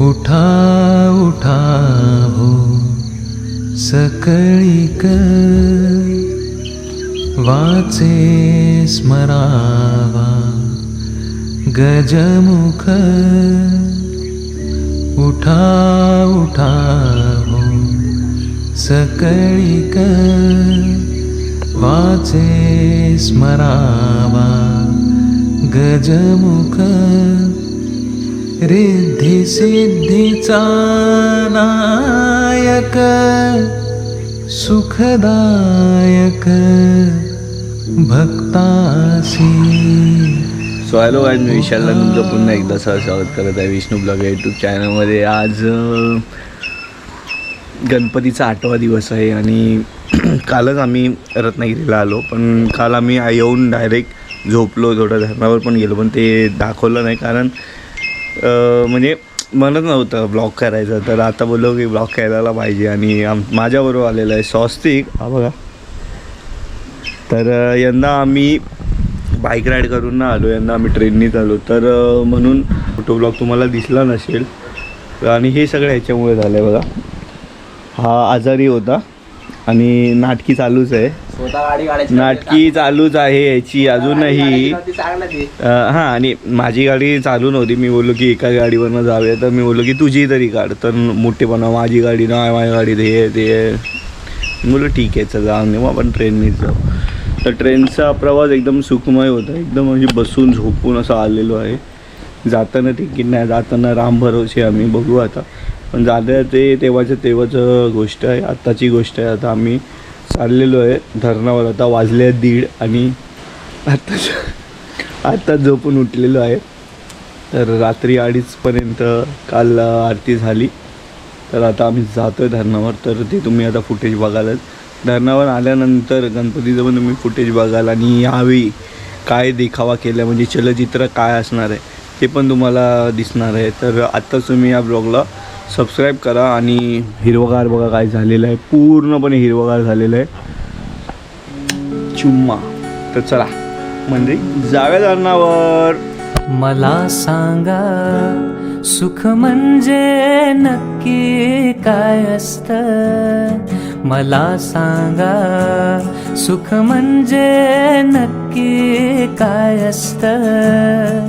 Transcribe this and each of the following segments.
उठा उठा हो सकळीक वाचे स्मरावा गजमुख. उठा उठा हो सकळीक वाचे स्मरावा गजमुख. रिद्धी सिद्धीचा नायक सुखदायक भक्तासी. सो हॅलो गाईज मी विशालला तुमचं पुन्हा एकदा सह स्वागत करत आहे विष्णू ब्लॉग यूट्यूब चॅनलमध्ये आज गणपतीचा आठवा दिवस आहे आणि कालच आम्ही रत्नागिरीला आलो पण काल आम्ही येऊन डायरेक्ट झोपलो थोडं धरणावर पण गेलो पण ते दाखवलं नाही कारण म्हणजे म्हणत नव्हतं ब्लॉग करायचं तर आता बोललो की ब्लॉग करायला पाहिजे आणि आम माझ्याबरोबर आलेलं आहे स्वस्तिक. हा बघा. तर यंदा आम्ही बाईक राईड करून ना आलो यंदा आम्ही ट्रेननीच आलो. तर म्हणून फोटो ब्लॉग तुम्हाला दिसला नसेल. आणि हे सगळं ह्याच्यामुळे झालं आहे बघा. हा आजारी होता आणि नाटकी चालूच आहे. स्वतः गाडी काढायची नाटकी चालूच आहे याची अजूनही. अ, हां आणि माझी गाडी चालू नव्हती. मी बोललो की एका गाडीवरनं जाऊया. तर मी बोललो की तुझी तरी काढ. तर मोठेपणा माझी गाडी नाही माझी गाडी ते. आहे, ते बोललो ठीक आहे चल जाऊन मग आपण ट्रेननीच जाऊ. तर ट्रेनचा प्रवास एकदम सुखमय होता. एकदम म्हणजे बसून झोपून असं आलेलो आहे. जाताना तिकीट नाही जाताना राम भरोसे आम्ही बघू आता. पण जाता ते तेव्हाचं तेव्हाचं गोष्ट आहे. आत्ताची गोष्ट आहे. आता आम्ही चाललेलो आहे. धरणावर आता वाजले आहे दीड आणि आत्ताच आत्ताच झोपून उठलेलो आहे. तर रात्री अडीचपर्यंत काल आरती झाली. तर आता आम्ही जातो आहे धरणावर. तर ते तुम्ही आता फुटेज बघालच. धरणावर आल्यानंतर गणपतीचं पण तुम्ही फुटेज बघाल आणि यावेळी काय देखावा केला म्हणजे चलचित्र काय असणार आहे ते पण तुम्हाला दिसणार आहे. तर आत्ताच तुम्ही या ब्लॉगला सबस्क्राईब करा आणि हिरवगार बघा काय झालेलं आहे. पूर्णपणे हिरवगार झालेलं आहे. चुम्मा. तर चला. म्हणजे जाव्या धरणावर. मला सांगा सुख म्हणजे नक्की काय असत? मला सांगा सुख म्हणजे नक्की काय असतं?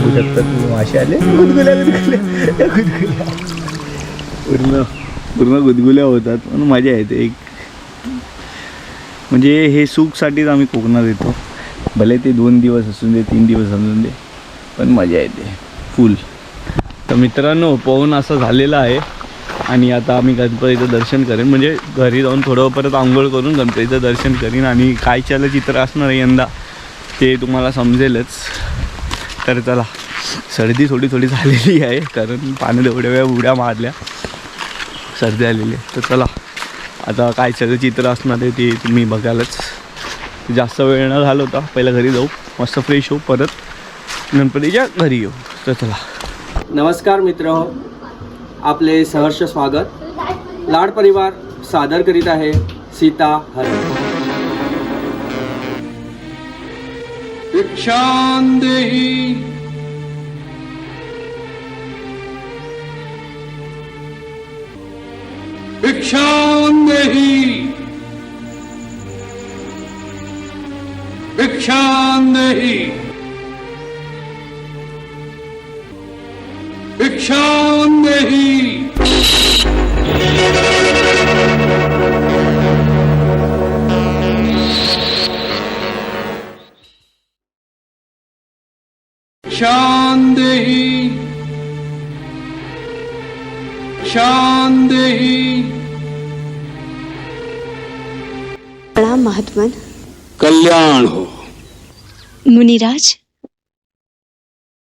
बघू शकता तुम्ही मासे आले. गुदगुल्या गुदगुल्या. गुदगुल्या. पूर्ण पूर्ण गुदगुल्या होतात. पण मजा येते. एक म्हणजे हे सुखसाठीच आम्ही कोकणात येतो. भले ते दोन दिवस असून दे तीन दिवस असून दे पण मजा येते. फुल तर मित्रांनो पवन असं झालेलं आहे. आणि आता आम्ही गणपतीचं दर्शन करेन. म्हणजे घरी जाऊन थोडं परत आंघोळ करून गणपतीचं दर्शन करीन. आणि काय चलचित्र असणार यंदा. ते तुम्हाला समजेलच. तर चला सर्दी थोडी थोडी झालेली आहे कारण पाण्यात एवढ्या वेळा उड्या मारल्या सर्दी आलेली आहे. तर चला आता काय चलचित्र असणार आहे ते तुम्ही बघालच जास्त वेळ न झाला होता पहिला घरी जाऊ मस्त फ्रेश होऊ परत गणपतीच्या घरी येऊ. तर चला. नमस्कार मित्र आपले सहर्ष स्वागत. लाड परिवार सादर करीत आहे सीता हर Dikshan Dehi Bhikshan Dehi Bhikshan Dehi Bhikshan Dehi महात्मन। कल्याण हो। मुनिराज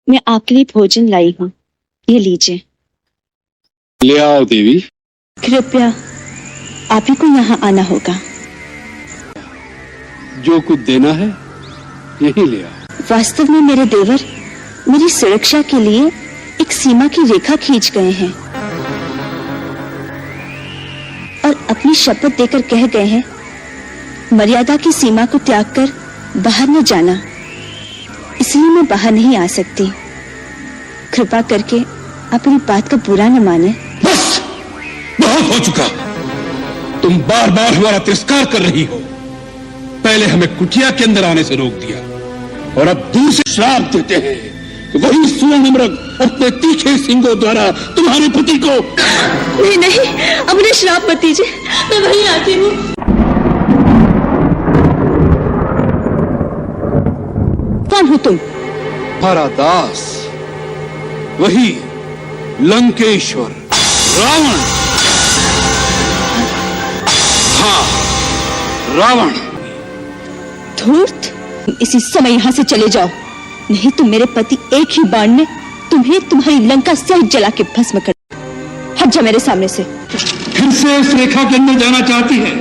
मैं आपके लिए भोजन लाई हूँ। ये लीजिए। ले आओ देवी। कृपया आप ही को यहाँ आना होगा। जो कुछ देना है यही ले आओ। वास्तव में मेरे देवर मेरी सुरक्षा के लिए एक सीमा की रेखा खींच गए हैं और अपनी शपथ देकर कह गए हैं मर्यादा की सीमा को त्याग कर बाहर न जाना। इसलिए मैं बाहर नहीं आ सकती। कृपा करके अपनी बात का बुरा न माने। बस! बहुत हो चुका। तुम बार बार हमारा तिरस्कार कर रही हो। पहले हमें कुटिया के अंदर आने से रोक दिया और अब दूर से श्राप देते हैं कि वही सुवर्ण मृग अपने तीखे सिंगों द्वारा तुम्हारे पति को नहीं नहीं अब उन्हें श्राप मत दीजिए। मैं वहीं आती हूँ। हो तुम? हमारा दास वही लंकेश्वर रावण। हाँ रावण। धूर्त इसी समय यहाँ से चले जाओ। नहीं तो मेरे पति एक ही बाण में तुम्हें तुम्हारी लंका सहित जला के भस्म कर हट जा मेरे सामने से। फिर से उस रेखा के अंदर जाना चाहती है।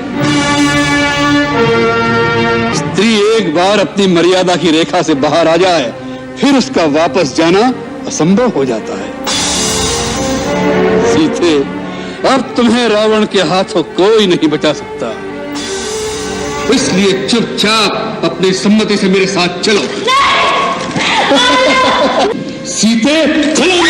एक बार अपनी मर्यादा की रेखा से बाहर आ जाए फिर उसका वापस जाना असंभव हो जाता है। सीते अब तुम्हें रावण के हाथों कोई नहीं बचा सकता। इसलिए चुपचाप अपनी सम्मति से मेरे साथ चलो। सीते चलो।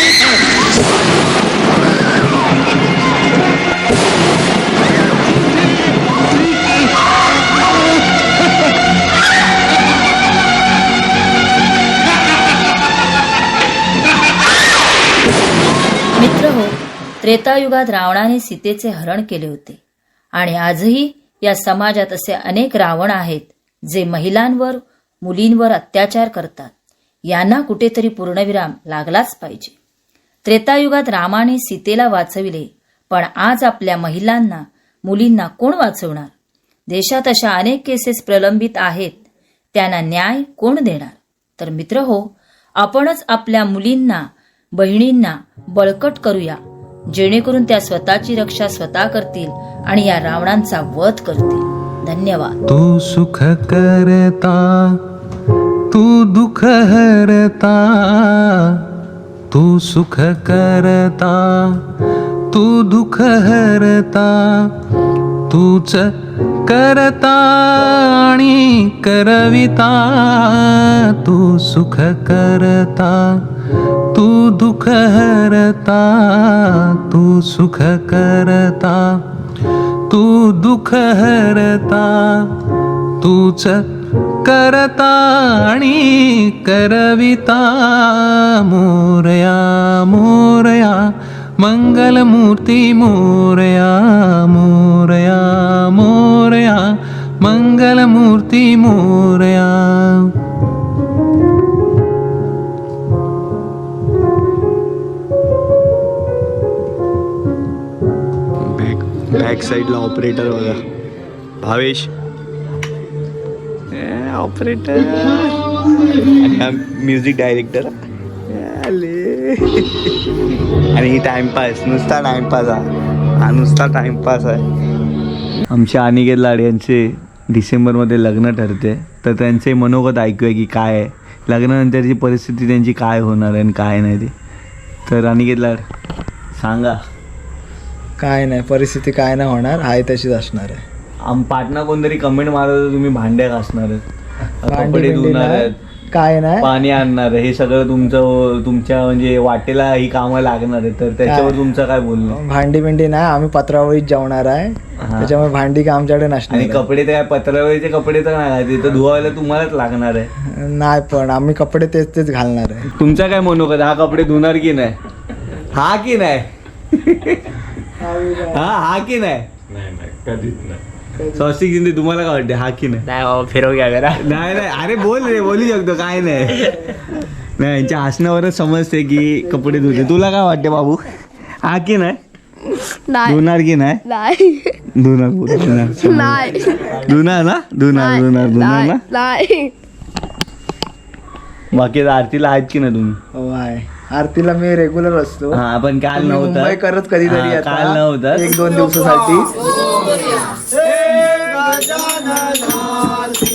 त्रेतायुगात रावणाने सीतेचे हरण केले होते. आणि आजही या समाजात असे अनेक रावण आहेत जे महिलांवर मुलींवर अत्याचार करतात. यांना कुठेतरी पूर्णविराम लागलाच पाहिजे. त्रेतायुगात रामाने सीतेला वाचविले पण आज आपल्या महिलांना मुलींना कोण वाचवणार? देशात अशा अनेक केसेस प्रलंबित आहेत त्यांना न्याय कोण देणार? तर मित्र हो आपणच आपल्या मुलींना बहिणींना बळकट करूया. जेणेकरून त्या स्वतःची रक्षा स्वतः करतील आणि या रावणांचा वध करतील. धन्यवाद. तू सुख करता तू दुख हरता तू सुख करता तू दुःख हरता तूच करता आणि करविता तू सुख करता तू दुःख हरता तू सुख करता तू दुःख हरता तूच करता आणि करविता मोरया मोरया मंगलमूर्ती मोरया मोरया मोरया मंगलमूर्ती मोरया बॅक बॅक साईडला ऑपरेटर बघा भावेश। ऑपरेटर। Music director. आले आणि टाइमपास नुसता टाइमपास हा. हा नुसता टाइमपास आहे. आमच्या अनिकेत लाड यांचे डिसेंबरमध्ये लग्न ठरते. तर त्यांचे मनोगत ऐकूया की काय आहे. लग्नानंतरची परिस्थिती त्यांची काय होणार आहे आणि काय नाही ते. तर अनिकेत लाड सांगा. काय नाही परिस्थिती काय नाही होणार आहे तशीच असणार आहे. आम पाटणा कोणतरी कमेंट मारत तुम्ही भांड्या घासणार आहेत. कपडे धुणार आहेत. काय नाही. पाणी आणणार हे सगळं तुमचं तुमच्या म्हणजे वाटेला ही कामं लागणार आहे तर त्याच्यावर? तुमचं काय बोलणं? भांडी बिंडी नाही आम्ही पत्रावळीत जेवणार आहे. त्याच्यामुळे भांडी का आमच्याकडे नसणार आणि. कपडे तर काय पत्रावळीचे कपडे तर नाही घालायचे, तर धुवायला तुम्हालाच लागणार आहे. नाही पण आम्ही कपडे तेच तेच घालणार आहे. तुमचा काय मनोगत हा कपडे धुणार की नाही? हा की नाही? हा हा की नाही. स्वस्तिक शिंदे तुम्हाला काय वाटते? हा की नाही? नाही फिरव घ्या करा नाही नाही. अरे बोल रे बोलू शकतो काय नाही. नाही यांच्या हसण्यावरच समजते की कपडे धुते. तुला काय वाटते बाबू? हा की नाही? धुणार की नाही? नाही. धुणार बोल, धुणार. नाही. धुणार ना? धुणार धुणार धुणार ना? नाही बाकी आरतीला आहेत की नाही तुम्ही? हो आहे. आरतीला मी रेग्युलर असतो. हा पण काल मी नव्हतं. मुंबई करत कधीतरी हा, आता. काल नव्हतं. एक दोन दिवसासाठी. Rajana Lal.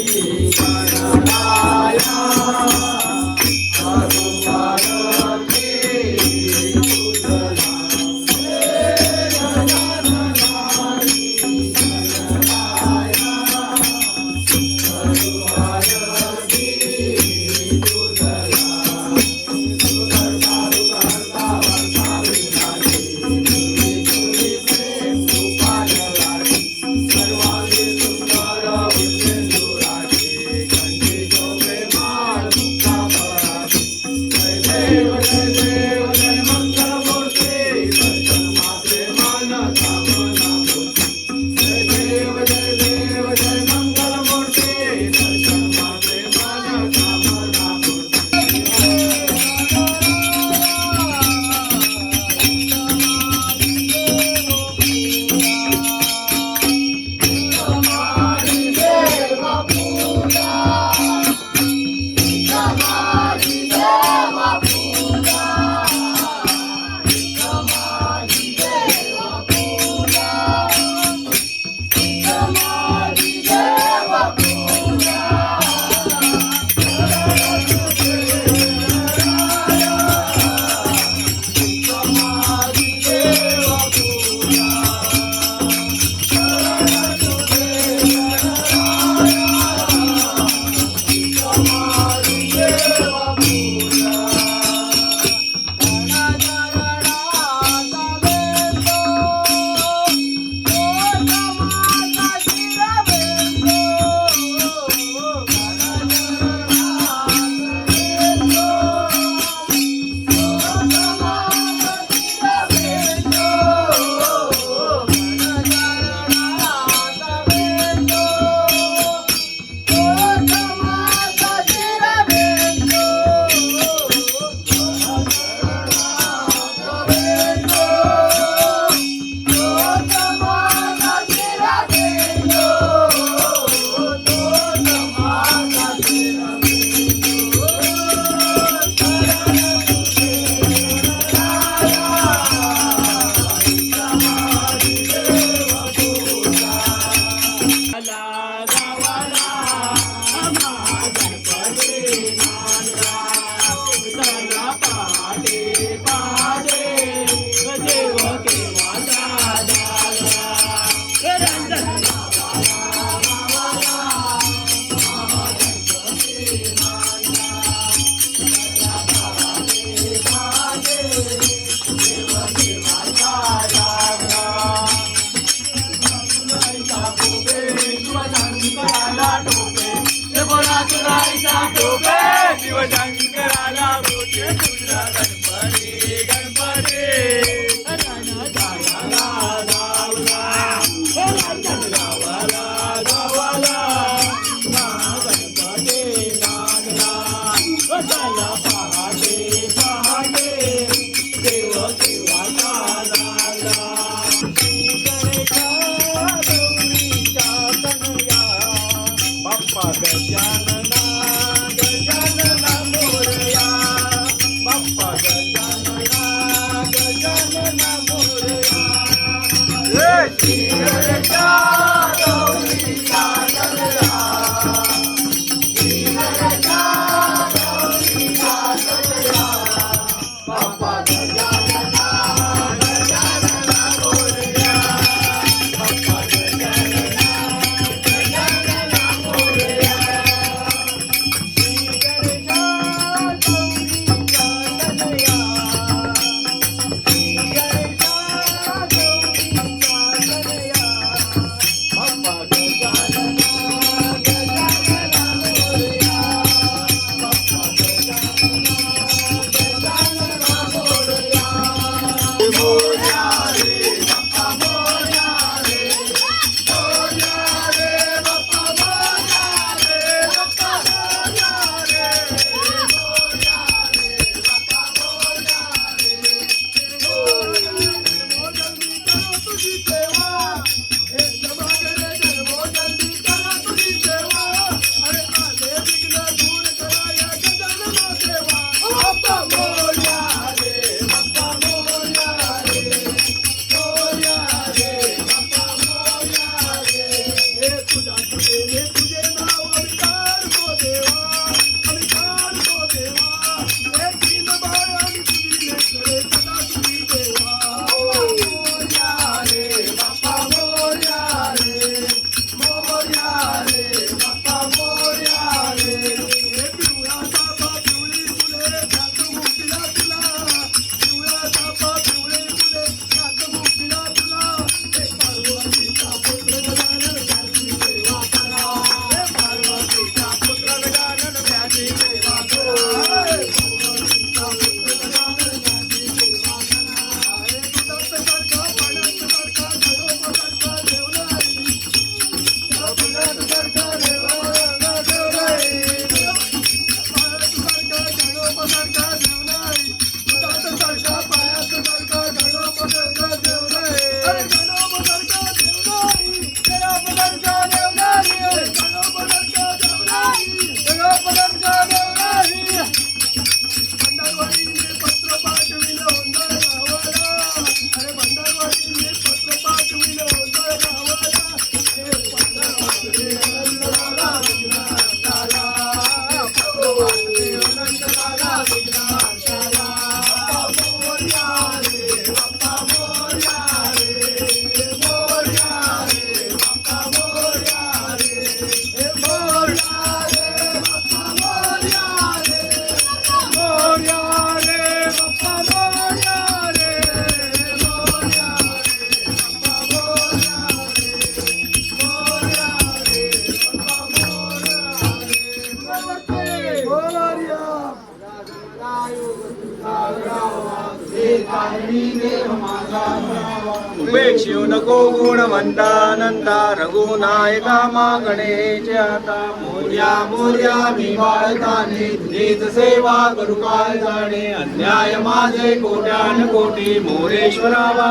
रघुनायका मागणेचे आता मोर्या मोर्या मी बाळकाने तुझीच सेवा करू काय जाणे अन्याय माझे कोट्यान कोटी मोरेश्वरा वा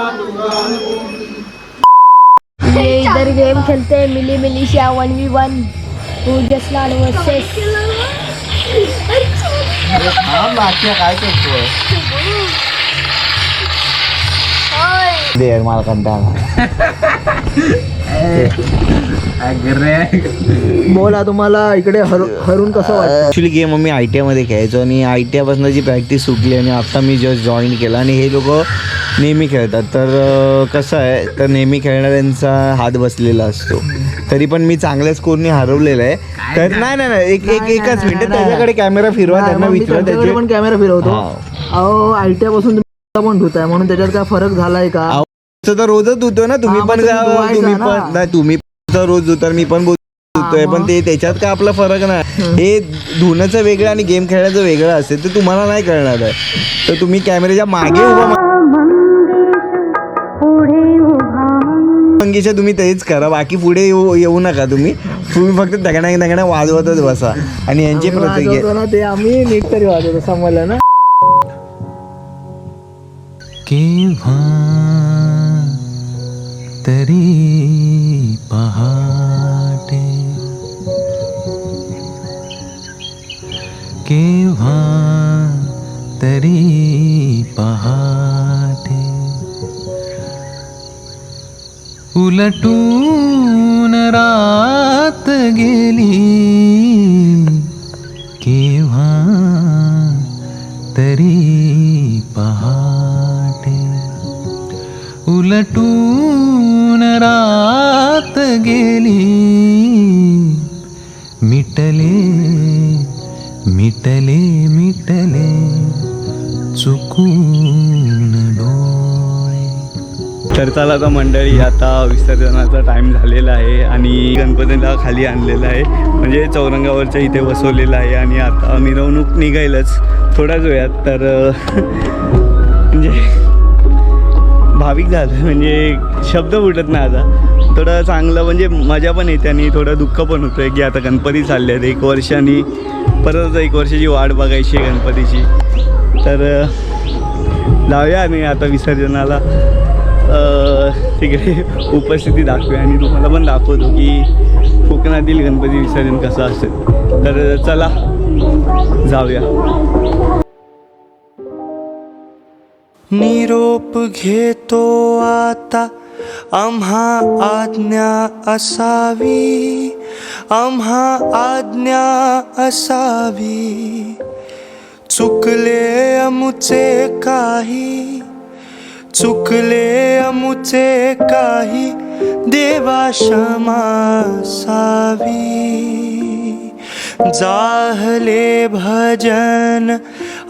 इधर गेम खेलते मिली मिलीशिया वन वी वन। जसलान वर्सेस काय दे यार मला कंटाळा बोला तुम्हाला इकडे हर- हरून कसं वाटतं? ॲक्च्युली गेम आम्ही आय टी आयमध्ये खेळायचो आणि आय टी आयपासून जी प्रॅक्टिस सुटली आणि आता मी जस्ट जॉईन केलं आणि हे लोक नेहमी खेळतात. तर कसं आहे तर नेहमी खेळणाऱ्यांचा हात बसलेला असतो. तरी पण मी चांगल्या स्कोरने हरवलेलं आहे. तर नाही नाही नाही एक एक एकच मिनिट. त्याच्याकडे कॅमेरा फिरवा त्यांना विचारा त्यांच्याकडे त्याचे पण कॅमेरा फिरवतो. अहो आय टी पासून तुम्ही पण धुताय म्हणून त्याच्यात काय फरक झालाय का? तर रोजच धुतो ना तुम्ही हा, पण मग तुम्ही का- धुवायचा तुम्ही ना. पण नाही तुम्ही तर रोज धुतर मी पण बोल- धुतोय पण ते त्याच्यात काय आपला फरक नाही. हे धुण्याचं वेगळं आणि गेम खेळण्याचं वेगळं असेल तर तुम्हाला नाही कळणार आहे. तर तुम्ही कॅमेऱ्याच्या मागे उभा मंगेशा तुम्ही तेच करा बाकी पुढे येऊ येऊ नका तुम्ही. तुम्ही फक्त दगडा दगडा वाजवतच बसा. आणि यांचे प्रत्येक वाजवतो ना ते आम्ही नीट तरी वाजवतो समजलं ना? केव्हा तरी पहाटे केव्हा तरी पहाटे उलटू तर मंडळी आता विसर्जनाचा टाईम झालेला आहे आणि गणपतीला खाली आणलेला आहे. म्हणजे चौरंगावरच्या इथे बसवलेला आहे आणि आता मिरवणूक निघायलाच थोड्याच वेळात. तर म्हणजे भाविक झालं म्हणजे शब्द फुटत नाही आता. थोडं चांगलं म्हणजे मजा पण येते आणि थोडं दुःख पण होतं आहे की आता गणपती चालले आहेत एक वर्षाने परत एक वर्षाची वाट बघायची आहे गणपतीची. तर जाऊया आम्ही आता विसर्जनाला. तिकडे उपस्थिती दाखवे आणि तुम्हाला पण दाखवतो की कोकणातील गणपती विसर्जन कसं असेल तर चला जाऊया. निरोप घेतो आता आम्हा आज्ञा असावी. आम्हा आज्ञा असावी. चुकले अमुचे काही चुकले अमुचे काही देवा क्षमा सावी. जाहले भजन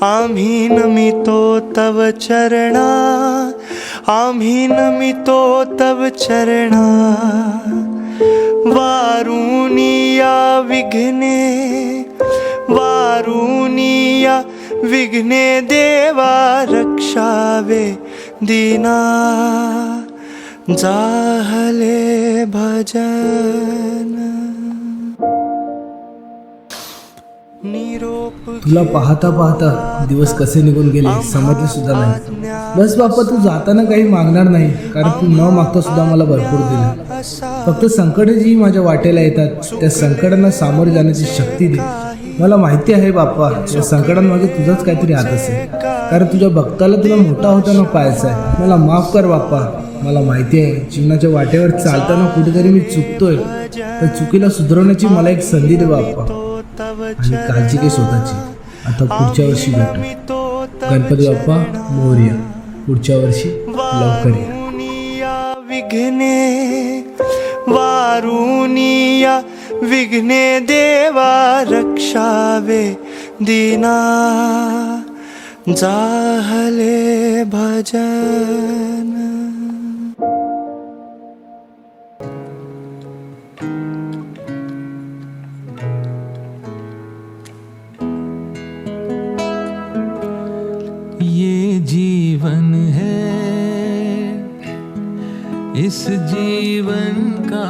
आम्ही नमितो तव चरणा. आम्ही नमितो तव चरणा. वारुनिया विघ्ने वारुनिया विघ्ने देवा रक्षावे. दीना जाहले भजन। निरोप तुला पाहता पाहता दिवस कसे निघून गेले समजले सुद्धा नाही. बस बाप्पा तू जाताना काही मागणार नाही कारण तू न मागता सुद्धा मला भरपूर दिलं. फक्त संकट जी माझ्या वाटेला येतात त्या संकटांना सामोरे जाण्याची शक्ती दे. मला माहिती आहे बाप्पा या संकटांमध्ये तुझाच काहीतरी हात असेल. कारण तुझ्या भक्ताला तुला मोठा होताना पाहायचा आहे. मला माफ कर बाप्पा. मला माहिती आहे जीवनाच्या वाटेवर चालताना कुठेतरी मी चुकतोय. तर चुकीला सुधारवण्याची मला एक संधी दे बाप्पा. आणि काळजी घे स्वतःची. आता पुढच्या वर्षी भेटू. गणपती बाप्पा मोर्या. पुढच्या वर्षी लवकर विघ्ने वारुनिया विघ्ने देवा रक्षावे दीना जाहले भजन। ये जीवन है इस जीवन का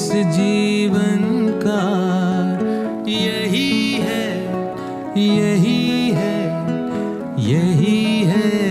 इस जीवन का। यही है यही है यही है।